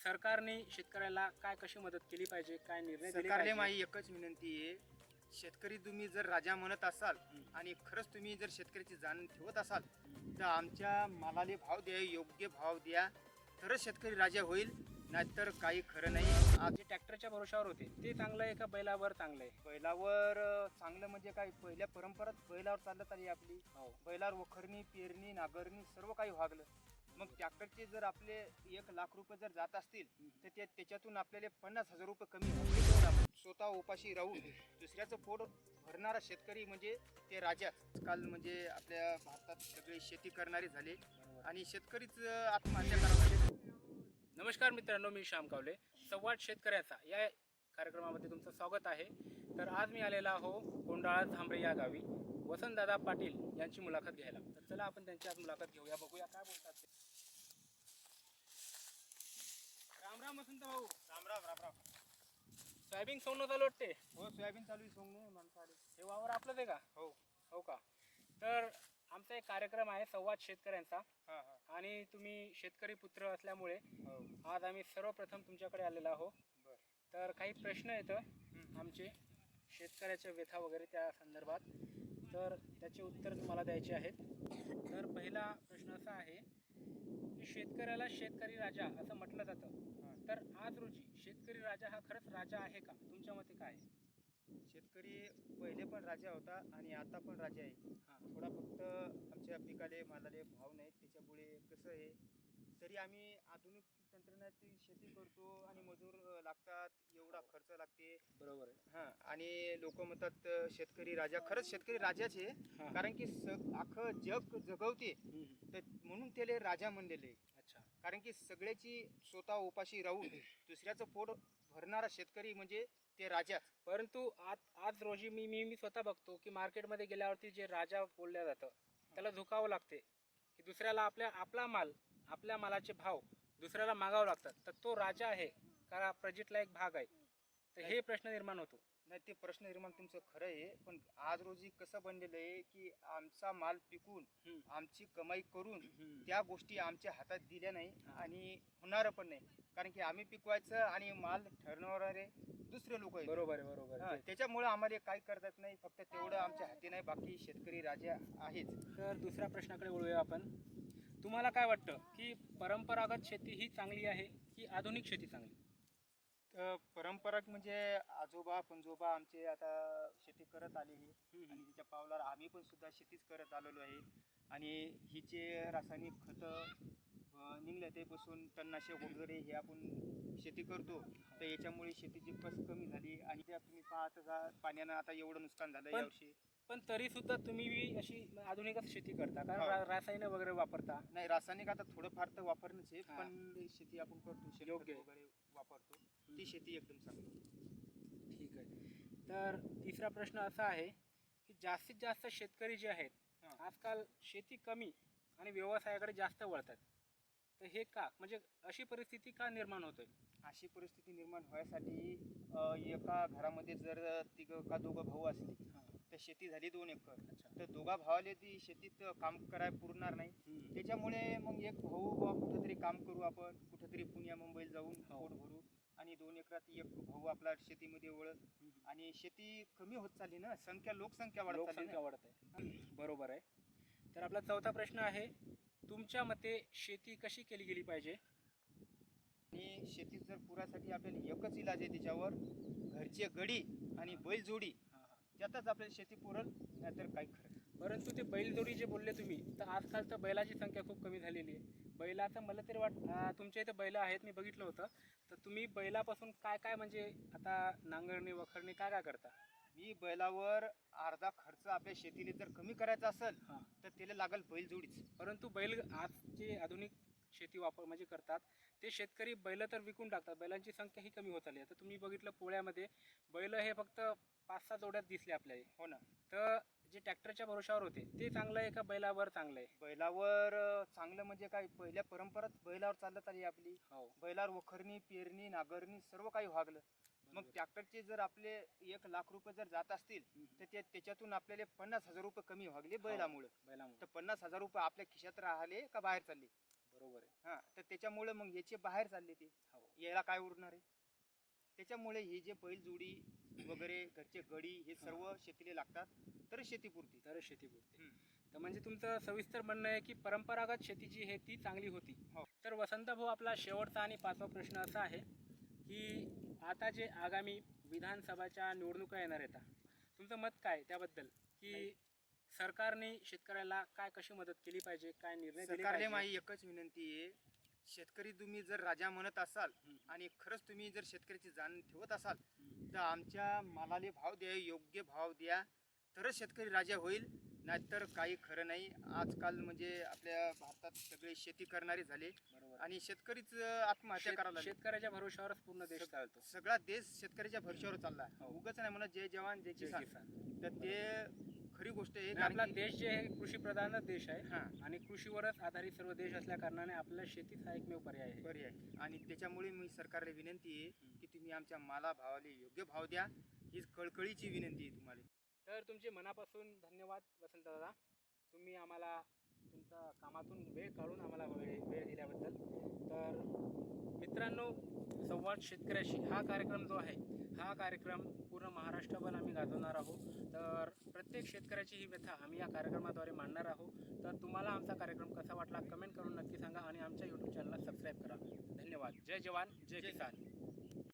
सरकारने शेतकऱ्याला काय कशी मदत केली पाहिजे काय निर्णय दिले पाहिजे? माझी एकच विनंती आहे शेतकरी तुम्ही जर राजा म्हणत असाल. आणि खरंच तुम्ही जर शेतकऱ्याची जाण ठेवत असाल तर आमच्या मालाले भाव द्या योग्य भाव द्या तरच शेतकरी राजा होईल नाहीतर काही खरं नाही आज जे ट्रॅक्टरच्या भरोशावर होते ते चांगलं आहे का बैलावर चांगलं आहे बैलावर अं, चांगलं म्हणजे काय पहिल्या परंपराच बैलावर चालत आली आपली हो बैलावर वखरणी पेरणी नागरणी सर्व काही व्हागलं मग ट्रॅक्टरचे जर आपले एक लाख रुपये जर जात असतील तर ते त्याच्यातून आपल्याला पन्नास हजार रुपये कमी आपण स्वतः उपाशी राहून दुसऱ्याचं पोट भरणारा शेतकरी म्हणजे ते राजा. काल म्हणजे आपल्या भारतात सगळे शेती करणारे झाले आणि शेतकरीच आत्महत्या करायला नमस्कार मित्रांनो मी श्याम कावले. संवाद शेतकऱ्याचा या कार्यक्रमामध्ये तुमचं स्वागत आहे. तर आज मी आलेला हो कोंडाळा झांबरे या गावी. वसंतदादा पाटील यांची मुलाखत घ्यायला. तर चला आपण त्यांची आज मुलाखत घेऊया बघूया काय बोलतात ते. राम वसंत भाऊ. राम राम राम राम. सोयाबीन सोडणं चालू वाटते. हो सोयाबीन चालू आहे सोंगणे माणसं आले हे वावर आपलंच आहे का? हो. हो का? तर आमचा एक कार्यक्रम आहे संवाद शेतकऱ्यांचा. हां हां. आणि तुम्ही शेतकरी पुत्र असल्यामुळे हो. आज आम्ही सर्वप्रथम तुमच्याकडे आलेलो आहो बरं. तर काही प्रश्न येतं. आमचे शेतकऱ्याच्या व्यथा वगैरे त्या संदर्भात. तर त्याचे उत्तर तुम्हाला द्यायचे आहेत. तर पहिला प्रश्न असा आहे शेतकऱ्याला शेतकरी राजा असं म्हटलं जातं. तर आज रोजी शेतकरी राजा हा खरंच राजा आहे का? तुमच्या मते काय आहे? शेतकरी पहिले पण राजा होता आणि आता पण राजा आहे. हां. थोडा फक्त आमच्या पिकाले मालाले भाव नाहीत. त्याच्यामुळे कसं आहे तरी आम्ही आधुनिक तंत्रज्ञानाची शेती करतो आणि मजूर लागतात. एवढा खर्च लागते. बरोबर आहे. हां आणि लोक म्हणतात शेतकरी राजा. खरंच शेतकरी राजाच आहे. कारण की स अख्खं जग जगवते. तर म्हणून त्याला राजा म्हणलेले. अच्छा. कारण की सगळ्याची स्वतः उपाशी राहून दुसऱ्याचं पोट भरणारा शेतकरी म्हणजे ते राजाच परंतु आज आज रोजी मी मी मी स्वतः बघतो की मार्केटमध्ये गेल्यावरती जे राजा बोलल्या जातं त्याला झुकावं लागते. की दुसऱ्याला आपल्या आपला माल आपल्या मालाचे भाव दुसऱ्याला मागावं लागतात. तर तो राजा आहे. का प्रजेतला एक भाग आहे. तर हे प्रश्न निर्माण होतो. नाही ते प्रश्न निर्माण तुमचं खरं आहे. पण आज रोजी कसं बनलेलं आहे की आमचा माल पिकून. आमची कमाई करून. त्या गोष्टी आमच्या हातात दिल्या नाही. आणि होणार पण नाही. कारण की आम्ही पिकवायचं आणि माल ठरवणारे दुसरे लोक आहेत. बरोबर आहे बरोबर त्याच्यामुळे आम्हाला काही करतात नाही. फक्त तेवढं आमच्या हाती नाही. बाकी शेतकरी राजा आहेच. तर दुसऱ्या प्रश्नाकडे वळूया आपण. तुम्हाला काय वाटतं की परंपरागत शेती ही चांगली आहे की आधुनिक शेती चांगली? तर परंपरा म्हणजे आजोबा पंजोबा आमचे आता शेती करत आलेली. आणि तिच्या पावलावर आम्ही पण सुद्धा शेतीच करत आलेलो आहे. आणि हिचे रासायनिक खतं निघले ते बसून तणनाशक वगैरे हे आपण शेती करतो. तर याच्यामुळे शेतीची कस कमी झाली आणि त्या पाण्यानं आता एवढं नुकसान झालं पण- यावर्षी पण तरी सुद्धा तुम्ही बी अशी आधुनिकच शेती करता कारण हो. रा- रासायन वगैरे वापरता नाही रासायनिक आता थोडंफार तर वापरणंच आहे हा. पण शेती आपण करतो शेणखत योग्य आहे. वगैरे वापरतो. ती शेती एकदम चांगली ठीक आहे तर तिसरा प्रश्न असा आहे की जास्तीत जास्त शेतकरी जे आहेत हां. आजकाल शेती कमी आणि व्यवसायाकडे जास्त वळतात तर हे का म्हणजे अशी परिस्थिती का निर्माण होतोय अशी परिस्थिती निर्माण व्हायसाठी अ, एका घरामध्ये जर तिघं का दोघं भाऊ असले तर शेती झाली दोन एकर. तर दोघा भावाले ती शेतीत काम करायला पुरणार नाही. त्याच्यामुळे मग एक भाऊ बा कुठेतरी काम करू आपण कुठेतरी पुण्या मुंबईला जाऊन हो. पोट भरू आणि दोन एकरात एक भाऊ आपला शेतीमध्ये वळत. आणि शेती कमी होत चालली ना संख्या लोकसंख्या वाढत. वाढत आहे बरोबर आहे तर आपला चौथा प्रश्न आहे तुमच्या मते शेती कशी केली गेली पाहिजे? आणि शेतीत जर पुरासाठी आपल्याला एकच इलाज आहे त्याच्यावर घरचे गडी आणि बैलजोडी त्यातच आपल्याला शेती पुरल नाहीतर काही खरं. परंतु ते बैलजोडी जे बोलले तुम्ही तर आजकाल तर बैलाची संख्या खूप कमी झालेली आहे. बैलाचं मला तरी वाट तुमच्या इथे बैल आहेत मी बघितलं होतं. तर तुम्ही बैलापासून काय काय म्हणजे आता नांगरणी वखरणी काय काय करता? मी बैलावर अर्धा खर्च आपल्या शेतीला जर कमी करायचा असेल हां. तर त्याला लागल बैलजोडीच परंतु बैल आज जे आधुनिक शेती वापर म्हणजे करतात ते शेतकरी बैल तर विकून टाकतात. बैलांची संख्या ही कमी होत आली आहे. तर तुम्ही बघितलं पोळ्यामध्ये बैल हे फक्त पाच सहा जोड्यात दिसले आपल्याला. हो ना. तर जे ट्रॅक्टरच्या भरोशावर होते ते चांगलं आहे का बैलावर चांगलं आहे? बैलावर अं, चांगलं म्हणजे काय पहिल्या परंपराच बैलावर चालत आली आपली. हो. बैलावर वखरणी पेरणी नागरणी सर्व काही व्हागलं. मग. ट्रॅक्टरचे जर आपले एक लाख रुपये जर जात असतील. तर ते त्याच्यातून आपल्याला पन्नास हजार रुपये कमी व्हागले बैलामुळे बैलामुळे तर पन्नास हजार रुपये आपल्या खिशात राहिले का बाहेर चालले बरोबर आहे हा तर त्याच्यामुळे मग याचे बाहेर चालले ते हो याला काय उरणार आहे त्याच्यामुळे हे जे बैलजोडी वगैरे घरचे गडी हे सर्व शेतीला लागतात तर शेतीपुरती तरच शेती पुरते हम्म. तर म्हणजे तुमचं सविस्तर म्हणणं आहे की परंपरागत शेती जी आहे ती चांगली होती हो. तर वसंत भाऊ आपला शेवटचा आणि पाचवा प्रश्न असा आहे की आता जे आगामी विधानसभाच्या निवडणुका येणार आहेत तुमचं मत काय त्याबद्दल की सरकारने शेतकऱ्याला काय कशी मदत केली पाहिजे काय निर्णय दिले पाहिजे? माझी एकच विनंती आहे शेतकरी तुम्ही जर राजा म्हणत असाल. आणि खरंच तुम्ही जर शेतकऱ्याची जाण ठेवत असाल. तर आमच्या मालाले भाव द्या योग्य भाव द्या तरच शेतकरी राजा होईल नाहीतर काही खरं नाही आजकाल म्हणजे आपल्या भारतात सगळे शेती करणारे झाले आणि शेतकरीच आत्महत्या करायला लागले. शेतकऱ्याच्या भरोशावरच पूर्ण देश चालतो. सगळा देश शेतकऱ्याच्या भरशावर चालला हो. उगाच नाही म्हणत जय जवान जय जय किसान. किसान. तर ते खरी गोष्ट आहे आणि आपला कारण की- देश जे आहे कृषी प्रधान देश आहे. हा. आणि कृषीवरच आधारित सर्व देश असल्या कारणाने आपल्या शेतीच हा एकमेव पर्याय आहे. आहे. आणि त्याच्यामुळे मी सरकारला विनंती आहे. की तुम्ही आमच्या माला भावाला योग्य भाव द्या. हीच कळकळीची विनंती आहे तुम्हाला. तर तुमचे मनापासून धन्यवाद वसंत दादा तुम्ही आम्हाला तुमचा कामातून वेळ काढून आम्हाला वेळ वेळ दिल्याबद्दल. तर मित्रांनो संवाद शेतकऱ्याशी. हा कार्यक्रम जो आहे हा कार्यक्रम पूर्ण महाराष्ट्रभर आम्ही गाजवणार आहोत. तर प्रत्येक शेतकऱ्याची ही व्यथा आम्ही या कार्यक्रमाद्वारे मांडणार आहोत. तर तुम्हाला आमचा कार्यक्रम कसा वाटला कमेंट करून नक्की सांगा आणि आमच्या यूट्यूब चॅनलला सबस्क्राईब करा. धन्यवाद. जय जवान जय किसान.